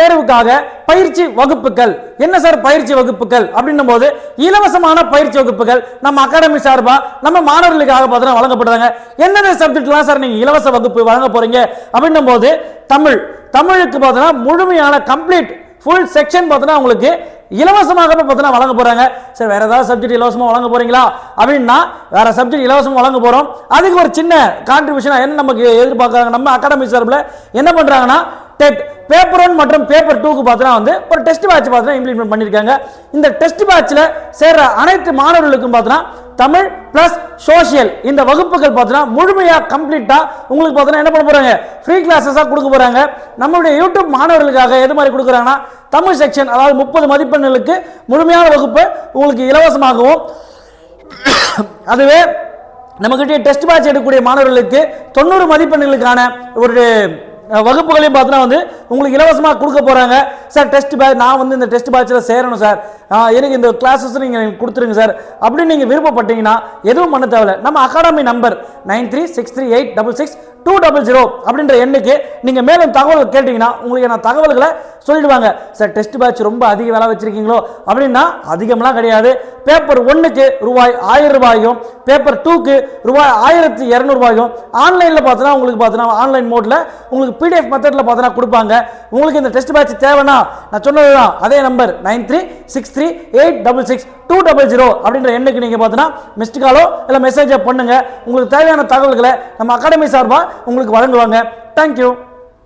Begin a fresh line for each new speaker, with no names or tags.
தேர்வுக்காக பயிற்சி வகுப்புகள். என்ன சார் பயிற்சி வகுப்புகள்? அப்படின்னும் போது இலவசமான பயிற்சி வகுப்புகள் நம்ம அகாடமி சார்பா நம்ம மாணவர்களுக்காக பார்த்தா வழங்கப்படுறாங்க என்னென்ன சப்ஜெக்ட்லாம் சார் நீங்க இலவச வகுப்பு வழங்க போறீங்க? அப்படின்னும் போது தமிழ். தமிழுக்கு பார்த்தோன்னா முழுமையான கம்ப்ளீட் ஃபுல் செக்ஷன் பார்த்தோன்னா உங்களுக்கு இலவசமாக பார்த்தீங்கன்னா வழங்க போறாங்க. சரி வேற ஏதாவது சப்ஜெக்ட் இலவசமாக வழங்க போறீங்களா? அப்படின்னா வேற சப்ஜெக்ட் இலவசமாக வழங்க போறோம். அதுக்கு ஒரு சின்ன கான்ட்ரிபியூஷன் என்ன நமக்கு எதிர்பார்க்குறாங்க? நம்ம அகாடமி சார்பில் என்ன பண்றாங்கன்னா டெட் பேப்பர் ஒன் மற்றும் பேப்பர் டூக்கு பார்த்தீங்கன்னா வந்து ஒரு டெஸ்ட் பேட்ச் பார்த்தீங்கன்னா இம்ப்ளிமெண்ட் பண்ணியிருக்காங்க. இந்த டெஸ்ட் பேட்ச்ல சேர்ற அனைத்து மாணவர்களுக்கும் பார்த்தீங்கன்னா தமிழ் பிளஸ் சோஷியல் இந்த வகுப்புகள் பார்த்தீங்கன்னா முழுமையாக கம்ப்ளீட்டாக உங்களுக்கு பார்த்தீங்கன்னா என்ன பண்ண போகிறாங்க ஃப்ரீ கிளாஸஸாக கொடுக்க போகிறாங்க நம்மளுடைய யூடியூப் மாணவர்களுக்காக எது மாதிரி கொடுக்குறாங்கன்னா தமிழ் செக்ஷன் அதாவது முப்பது மதிப்பெண்களுக்கு முழுமையான வகுப்பு உங்களுக்கு இலவசமாகவும் அதுவே நம்மகிட்ட டெஸ்ட் பேட்ச் எடுக்கக்கூடிய மாணவர்களுக்கு தொண்ணூறு மதிப்பெண்களுக்கான ஒரு வகுப்புகளையும் பார்த்தீங்கன்னா வந்து உங்களுக்கு இலவசமாக கொடுக்க போகிறாங்க சார் டெஸ்ட் பேட்ச் நான் வந்து இந்த டெஸ்ட் பேட்சில் சேரணும் சார். எனக்கு இந்த கிளாஸஸ் நீங்கள் எனக்கு கொடுத்துருங்க சார். அப்படின்னு நீங்கள் விருப்பப்பட்டீங்கன்னா எதுவும் பண்ண தேவையில்ல. நம்ம academy number nine three six three eight double six two double zero அப்படின்ற எண்ணுக்கு நீங்கள் மேலும் தகவல் கேட்டிங்கன்னா உங்களுக்கு நான் தகவல்களை சொல்லிடுவாங்க. சார் டெஸ்ட் பேட்ச் ரொம்ப அதிக விலை வச்சுருக்கீங்களோ? அப்படின்னா அதிகம்லாம் கிடையாது. பேப்பர் ஒன்றுக்கு ரூபாய் ஆயிரம் ரூபாயும் பேப்பர் டூக்கு ரூபாய் ஆயிரத்தி இரநூறுபாயும் ஆன்லைனில் பார்த்தோன்னா உங்களுக்கு பார்த்தோன்னா ஆன்லைன் மோடில் உங்களுக்கு பிடிஎஃப் மெத்தடில் பார்த்தோன்னா கொடுப்பாங்க. உங்களுக்கு இந்த டெஸ்ட் பேட்ச் தேவைன்னா நான் சொன்னது தான் அதே number nine three six three eight double six two double zero அப்படின்ற எண்ணுக்கு நீங்கள் பார்த்தோன்னா மிஸ்டு காலோ இல்லை மெசேஜோ பண்ணுங்கள் உங்களுக்கு தேவையான தகவல்களை நம்ம அகாடமி சார்பாக உங்களுக்கு வழங்குவாங்க. தேங்க்யூ